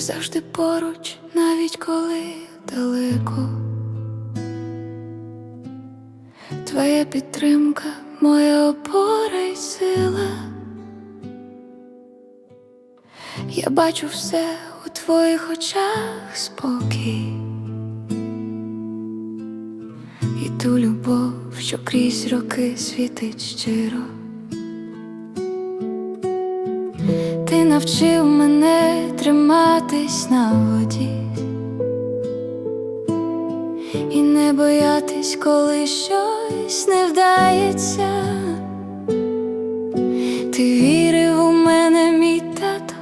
завжди поруч, навіть коли далеко. Твоя підтримка, моя опора й сила. Я бачу все у твоїх очах спокій. І ту любов, що крізь роки світить щиро. Ти навчив мене триматись на воді і не боятись, коли щось не вдається. Ти вірив у мене, мій тато,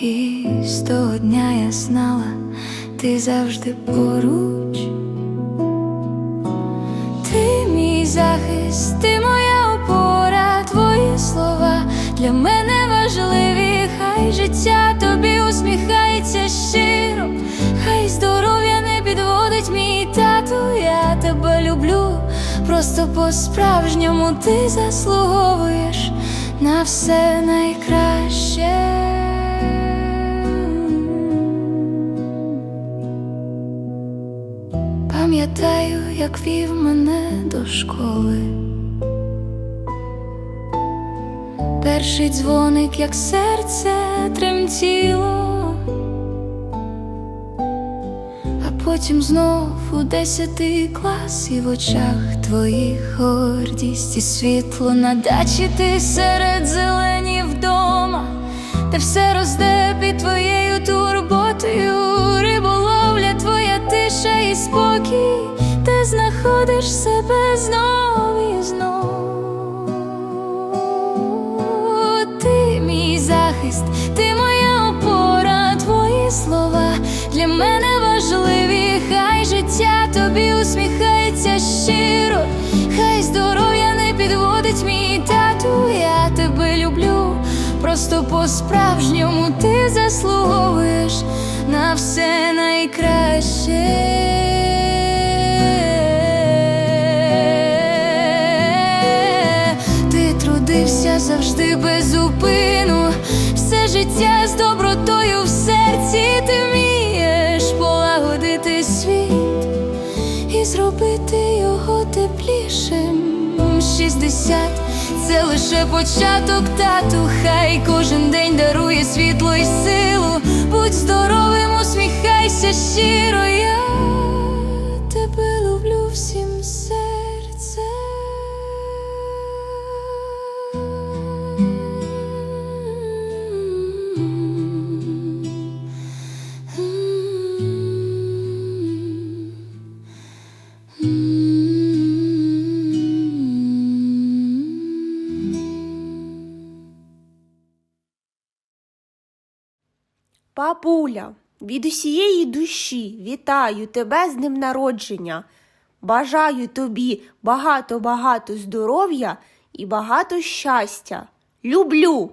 і з того дня я знала, ти завжди поруч. Ти мій захист, ти моя опора, твої слова для мене. Життя тобі усміхається щиро, хай здоров'я не підводить мій тату. Я тебе люблю, просто по-справжньому ти заслуговуєш на все найкраще. Пам'ятаю, як вів мене до школи. Перший дзвоник, як серце тремтіло, а потім знов у десятий клас і в очах твоїх гордість і світло на дачі. Ти серед зелені вдома, де все росте під твоєю турботою, риболовля, твоя тиша і спокій, ти знаходиш себе знов захист, ти моя опора, твої слова для мене важливі. Хай життя тобі усміхається щиро, хай здоров'я не підводить мій тату. Я тебе люблю, просто по-справжньому ти заслуговуєш на все найкраще. Завжди без життя з добротою в серці ти вмієш полагодити світ і зробити його теплішим. Шістдесят це лише початок тату. Хай кожен день дарує світло і силу. Будь здоровим, усміхайся щиро. Папуля, від усієї душі вітаю тебе з днем народження. Бажаю тобі багато-багато здоров'я і багато щастя. Люблю!